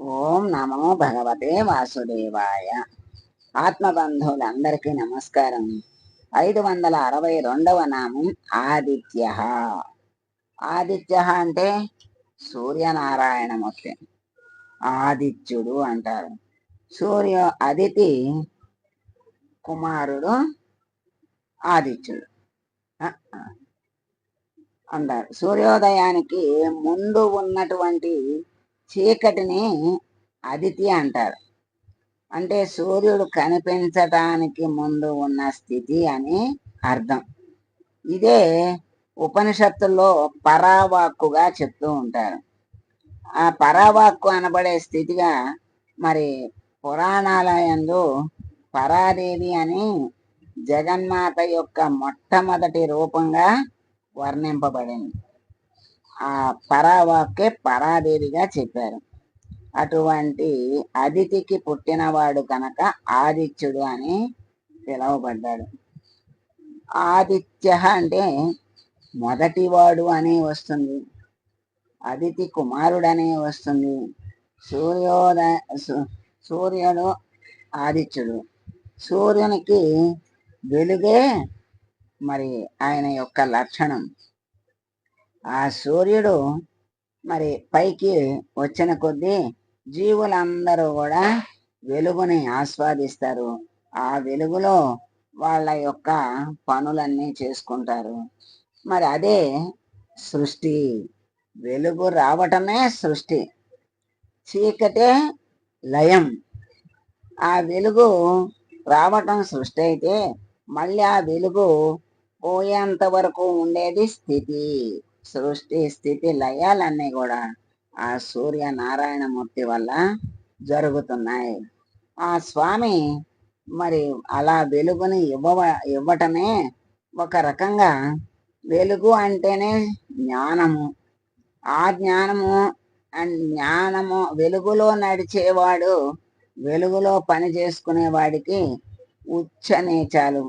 ఓం నమో భగవతే వాసుదేవాయ. ఆత్మబంధువులందరికీ నమస్కారం. ఐదు వందల అరవై రెండవ నామం ఆదిత్య. ఆదిత్య అంటే సూర్యనారాయణమూర్తి. ఆదిత్యుడు అంటారు. సూర్య అదితి కుమారుడు ఆదిత్యుడు. అంటారు. సూర్యోదయానికి ముందు ఉన్నటువంటి చీకటిని అదితి అంటారు. అంటే సూర్యుడు కనిపించటానికి ముందు ఉన్న స్థితి అని అర్థం. ఇదే ఉపనిషత్తుల్లో పరావాక్కుగా చెప్తూ ఉంటారు. ఆ పరావాక్కు అనబడే స్థితిగా మరి పురాణాలయందు పరాదేవి అని జగన్మాత యొక్క మొట్టమొదటి రూపంగా వర్ణింపబడింది. ఆ పరావాకే పరాదేవిగా చెప్పారు. అటువంటి అదితికి పుట్టినవాడు కనుక ఆదిత్యుడు అని పిలువబడ్డాడు. ఆదిత్య అంటే మొదటివాడు అని వస్తుంది. అదితి కుమారుడనే వస్తుంది. సూర్యోదయ సూర్యుడు ఆదిత్యుడు. సూర్యునికి వెలుగే మరి ఆయన యొక్క లక్షణం. ఆ సూర్యుడు మరి పైకి వచ్చిన కొద్దీ జీవులందరూ కూడా వెలుగుని ఆస్వాదిస్తారు. ఆ వెలుగులో వాళ్ళ యొక్క పనులన్నీ చేసుకుంటారు. మరి అదే సృష్టి. వెలుగు రావటమే సృష్టి. చీకటే లయం. ఆ వెలుగు రావటం సృష్టి అయితే మళ్ళీ ఆ వెలుగు పోయేంత వరకు ఉండేది స్థితి. సృష్టి స్థితి లయాలన్నీ కూడా ఆ సూర్య నారాయణమూర్తి వల్ల జరుగుతున్నాయి. ఆ స్వామి మరి అలా వెలుగుని ఇవ్వ ఇవ్వటమే ఒక రకంగా వెలుగు అంటేనే జ్ఞానము. ఆ జ్ఞానము అండ్ జ్ఞానము వెలుగులో నడిచేవాడు వెలుగులో పని చేసుకునేవాడికి ఉచ్చ నీచాలు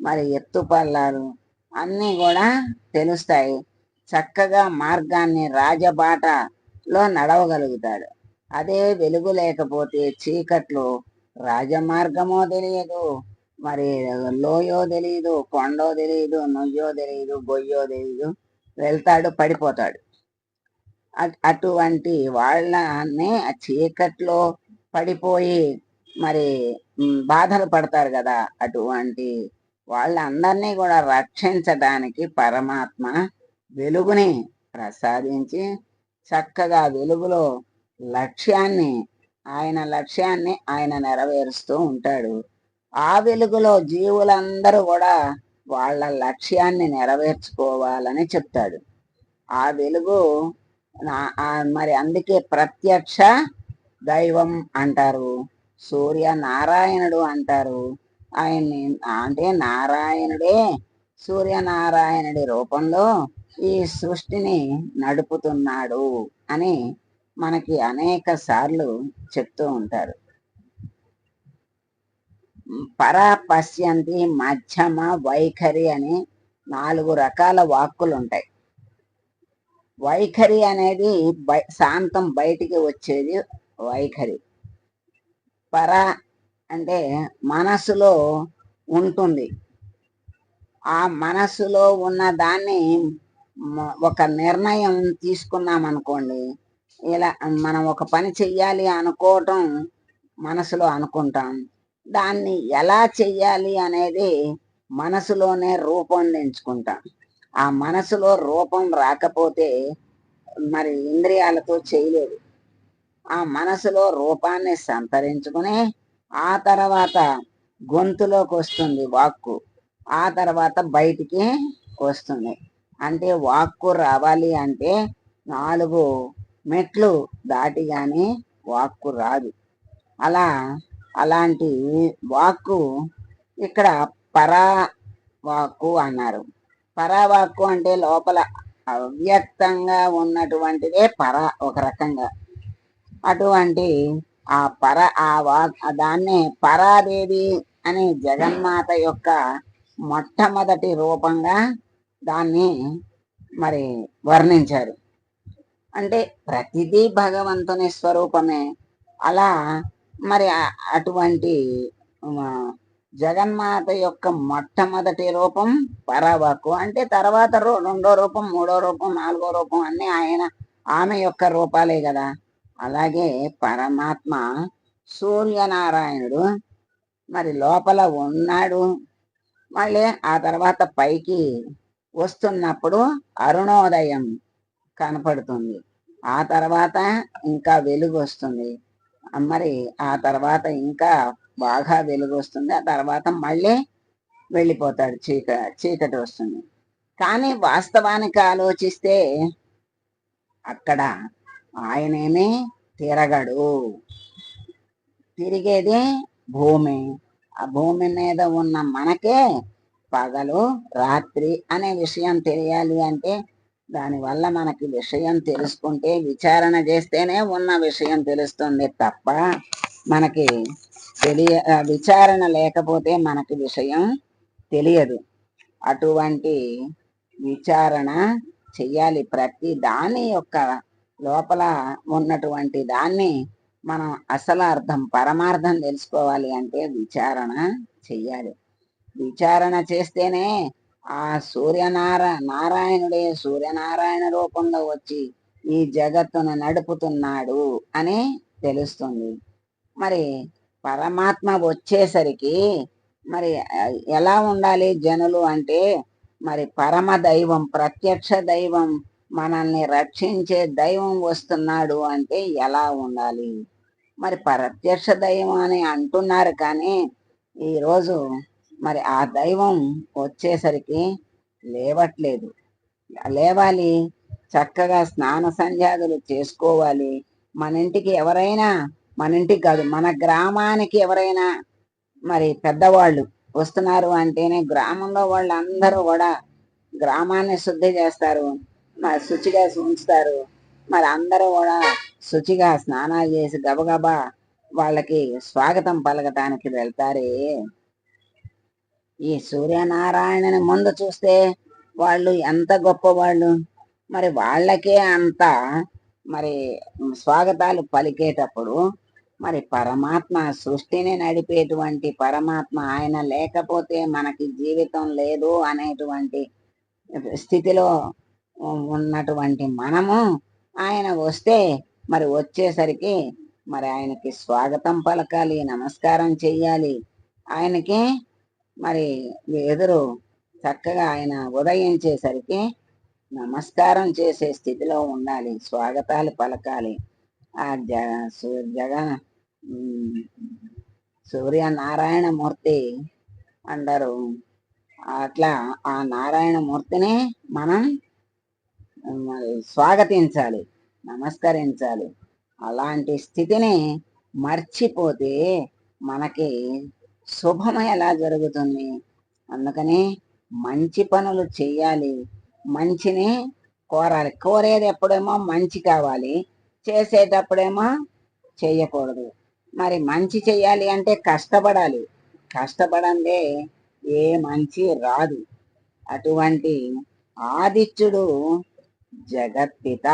మరి ఎత్తుపల్లాలు అన్నీ కూడా తెలుస్తాయి. చక్కగా మార్గాన్ని రాజబాటలో నడవగలుగుతాడు. అదే వెలుగు లేకపోతే చీకట్లు రాజమార్గమో తెలియదు. మరి లోయో తెలియదు కొండో తెలియదు నుయ్యో తెలియదు గొయ్యో తెలియదు. వెళ్తాడు పడిపోతాడు. అటువంటి వాళ్ళని ఆ చీకట్లో పడిపోయి మరి బాధలు పడతారు కదా అటువంటి వాళ్ళందరినీ కూడా రక్షించడానికి పరమాత్మ వెలుగుని ప్రసాదించి చక్కగా వెలుగులో లక్ష్యాన్ని ఆయన లక్ష్యాన్ని ఆయన నెరవేరుస్తూ ఉంటాడు. ఆ వెలుగులో జీవులందరూ కూడా వాళ్ళ లక్ష్యాన్ని నెరవేర్చుకోవాలని చెప్తాడు. ఆ వెలుగు మరి అందుకే ప్రత్యక్ష దైవం అంటారు. సూర్య నారాయణుడు అంటారు. ఆయన్ని అంటే నారాయణుడే సూర్యనారాయణుడి రూపంలో ఈ సృష్టిని నడుపుతున్నాడు అని మనకి అనేక సార్లు చెప్తూ ఉంటారు. పరాపశ్యంతి మధ్యమ వైఖరి అని నాలుగు రకాల వాక్కులు ఉంటాయి. వైఖరి అనేది బై శాంతం బయటికి వచ్చేది వైఖరి. పర అంటే మనసులో ఉంటుంది. ఆ మనసులో ఉన్న దాన్ని ఒక నిర్ణయం తీసుకున్నాం అనుకోండి ఇలా మనం ఒక పని చెయ్యాలి అనుకోవటం మనసులో అనుకుంటాం. దాన్ని ఎలా చెయ్యాలి అనేది మనసులోనే రూపొందించుకుంటాం. ఆ మనసులో రూపం రాకపోతే మరి ఇంద్రియాలతో చేయలేదు. ఆ మనసులో రూపాన్ని సంతరించుకుని ఆ తర్వాత గొంతులోకి వస్తుంది వాక్కు. ఆ తర్వాత బయటికి వస్తుంది. అంటే వాక్కు రావాలి అంటే నాలుగు మెట్లు దాటిగానే వాక్కు రాదు. అలా అలాంటి వాక్కు ఇక్కడ పరా వాక్కు అన్నారు. పరావాక్కు అంటే లోపల అవ్యక్తంగా ఉన్నటువంటిదే పర ఒక రకంగా. అటువంటి ఆ పర ఆ వాక్ దాన్నే పరాదేవి అని జగన్మాత యొక్క మొట్టమొదటి రూపంగా దాన్ని మరి వర్ణించారు. అంటే ప్రతిదీ భగవంతుని స్వరూపమే. అలా మరి అటువంటి జగన్మాత యొక్క మొట్టమొదటి రూపం పరవకు. అంటే తర్వాత రెండో రూపం మూడో రూపం నాలుగో రూపం అన్ని ఆయన ఆమె యొక్క రూపాలే కదా. అలాగే పరమాత్మ సూర్యనారాయణుడు మరి లోపల ఉన్నాడు. మళ్ళీ ఆ తర్వాత పైకి వస్తున్నప్పుడు అరుణోదయం కనపడుతుంది. ఆ తర్వాత ఇంకా వెలుగు వస్తుంది. మరి ఆ తర్వాత ఇంకా బాగా వెలుగు వస్తుంది. ఆ తర్వాత మళ్ళీ వెళ్ళిపోతాడు చీక చీకటి వస్తుంది. కానీ వాస్తవానికి ఆలోచిస్తే అక్కడ ఆయనేమి తిరగడు. తిరిగేది భూమి. ఆ భూమి మీద ఉన్న మనకే పగలు రాత్రి అనే విషయం తెలియాలి అంటే దానివల్ల మనకి విషయం తెలుసుకుంటే విచారణ చేస్తేనే ఉన్న విషయం తెలుస్తుంది తప్ప మనకి తెలియ విచారణ లేకపోతే మనకి విషయం తెలియదు. అటువంటి విచారణ చెయ్యాలి. ప్రతి దాని యొక్క లోపల ఉన్నటువంటి దాన్ని మనం అసలు అర్థం పరమార్థం తెలుసుకోవాలి అంటే విచారణ చెయ్యాలి. విచారణ చేస్తేనే ఆ సూర్యనారా నారాయణుడే సూర్యనారాయణ రూపంలో వచ్చి ఈ జగత్తును నడుపుతున్నాడు అని తెలుస్తుంది. మరి పరమాత్మ వచ్చేసరికి మరి ఎలా ఉండాలి జనులు అంటే మరి పరమ దైవం ప్రత్యక్ష దైవం మనల్ని రక్షించే దైవం వస్తున్నాడు అంటే ఎలా ఉండాలి? మరి ప్రత్యక్ష దైవం అని అంటున్నారు కానీ ఈరోజు మరి ఆ దైవం వచ్చేసరికి లేవట్లేదు. లేవాలి చక్కగా స్నాన సంధ్యాదులు చేసుకోవాలి. మన ఇంటికి ఎవరైనా మన ఇంటికి కాదు మన గ్రామానికి ఎవరైనా మరి పెద్దవాళ్ళు వస్తున్నారు అంటేనే గ్రామంలో వాళ్ళందరూ కూడా గ్రామాన్ని శుద్ధి చేస్తారు. మరి శుచిగా ఉంచుతారు మరి అందరూ కూడా శుచిగా స్నానాలు చేసి గబగబా వాళ్ళకి స్వాగతం పలకటానికి వెళ్తారే. ఈ సూర్యనారాయణని ముందు చూస్తే వాళ్ళు ఎంత గొప్పవాళ్ళు. మరి వాళ్ళకే అంత మరి స్వాగతాలు పలికేటప్పుడు మరి పరమాత్మ సృష్టిని నడిపేటువంటి పరమాత్మ ఆయన లేకపోతే మనకి జీవితం లేదు అనేటువంటి స్థితిలో ఉన్నటువంటి మనము ఆయన వస్తే మరి వచ్చేసరికి మరి ఆయనకి స్వాగతం పలకాలి నమస్కారం చెయ్యాలి. ఆయనకి మరి ఎదురు చక్కగా ఆయన ఉదయించేసరికి నమస్కారం చేసే స్థితిలో ఉండాలి స్వాగతాలు పలకాలి. ఆ జ జగ సూర్య నారాయణ మూర్తి అంటారు అట్లా ఆ నారాయణ మూర్తిని మనం స్వాగతించాలి నమస్కరించాలి. అలాంటి స్థితిని మర్చిపోతే మనకి శుభం ఎలా జరుగుతుంది? అందుకని మంచి పనులు చేయాలి మంచిని కోరాలి. కోరేది ఎప్పుడేమో మంచి కావాలి చేసేటప్పుడేమో చేయకూడదు. మరి మంచి చేయాలి అంటే కష్టపడాలి. కష్టపడందే ఏ మంచి రాదు. అటువంటి ఆదిత్యుడు జగత్పిత.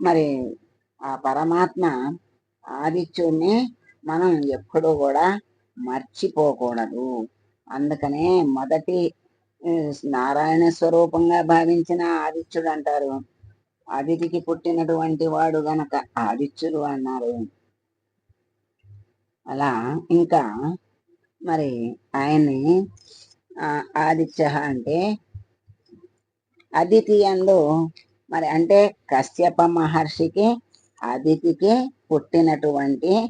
మరి ఆ పరమాత్మ ఆదిత్యుడిని మనం ఎప్పుడూ కూడా మర్చిపోకూడదు. అందుకనే మొదటి నారాయణ స్వరూపంగా భావించిన ఆదిత్యుడు అంటారు. అదితికి పుట్టినటువంటి వాడు గనక ఆదిత్యుడు అన్నారు. అలా ఇంకా మరి ఆయన్ని ఆదిత్య అంటే అదితి అందు మరి అంటే కశ్యప మహర్షికి అదితికి పుట్టినటువంటి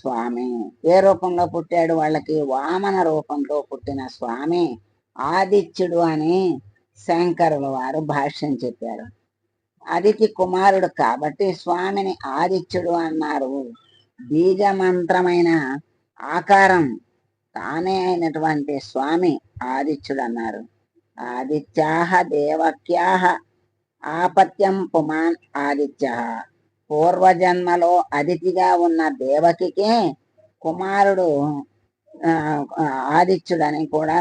స్వామి. ఏ రూపంలో పుట్టాడు? వాళ్ళకి వామన రూపంలో పుట్టిన స్వామి ఆదిత్యుడు అని శంకరుల వారు భాష్యం చెప్పారు. అదితి కుమారుడు కాబట్టి స్వామిని ఆదిత్యుడు అన్నారు. బీజమంత్రమైన ఆకారం తానే అయినటువంటి స్వామి ఆదిత్యుడు అన్నారు. ఆదిత్యాహ దేవక్యాహ ఆపత్యం పుమాన్ ఆదిత్య పూర్వజన్మలో అతిథిగా ఉన్న దేవకికే కుమారుడు ఆదిత్యుడని కూడా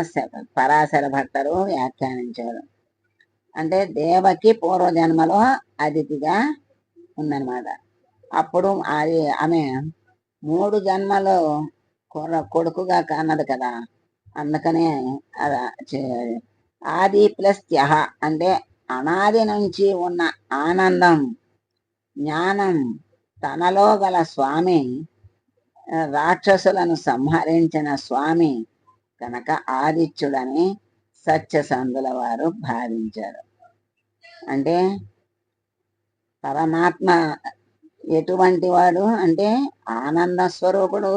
పరాశర భట్టరు వ్యాఖ్యానించారు అంటే దేవకి పూర్వజన్మలో అతిథిగా ఉందన్నమాట. అప్పుడు అది ఆమె మూడు జన్మలు కొడుకుగా కన్నది కదా. అందుకనే అలా ఆది ప్లస్ త్యహ అంటే అనాది నుంచి ఉన్న ఆనందం జ్ఞానం తనలో గల స్వామి రాక్షసులను సంహరించిన స్వామి కనుక ఆదిత్యుడని సత్యసంధుల వారు భావించారు. అంటే పరమాత్మ ఎటువంటి వాడు అంటే ఆనంద స్వరూపుడు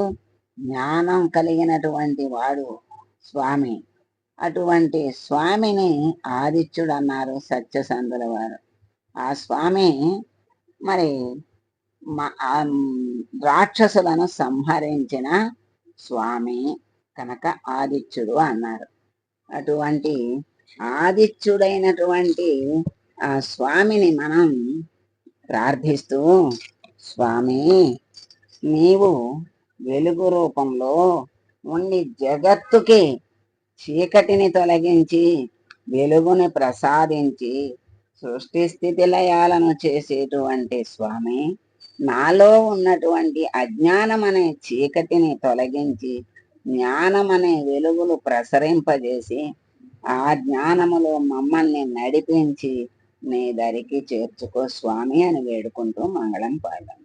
జ్ఞానం కలిగినటువంటి వాడు స్వామి. అటువంటి స్వామిని ఆదిత్యుడు అన్నారు సత్యసంధుల వారు. ఆ స్వామి మరి మ- రాక్షసులను సంహరించిన స్వామి కనుక ఆదిత్యుడు అన్నారు. అటువంటి ఆదిత్యుడైనటువంటి ఆ స్వామిని మనం ప్రార్థిస్తూ స్వామి నీవు వెలుగు రూపంలో ఉండి జగత్తుకి చీకటిని తొలగించి వెలుగుని ప్రసాదించి సృష్టి స్థితి లయాలను చేసేటువంటి స్వామి నాలో ఉన్నటువంటి అజ్ఞానం అనే చీకటిని తొలగించి జ్ఞానం అనే వెలుగులు ప్రసరింపజేసి ఆ జ్ఞానములో మమ్మల్ని నడిపించి నీ దరికి చేర్చుకో స్వామి అని వేడుకుంటూ మంగళం పాడాం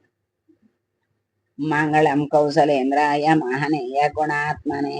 మంగళం కౌశలేంద్రాయ మహనీయ గుణాత్మనే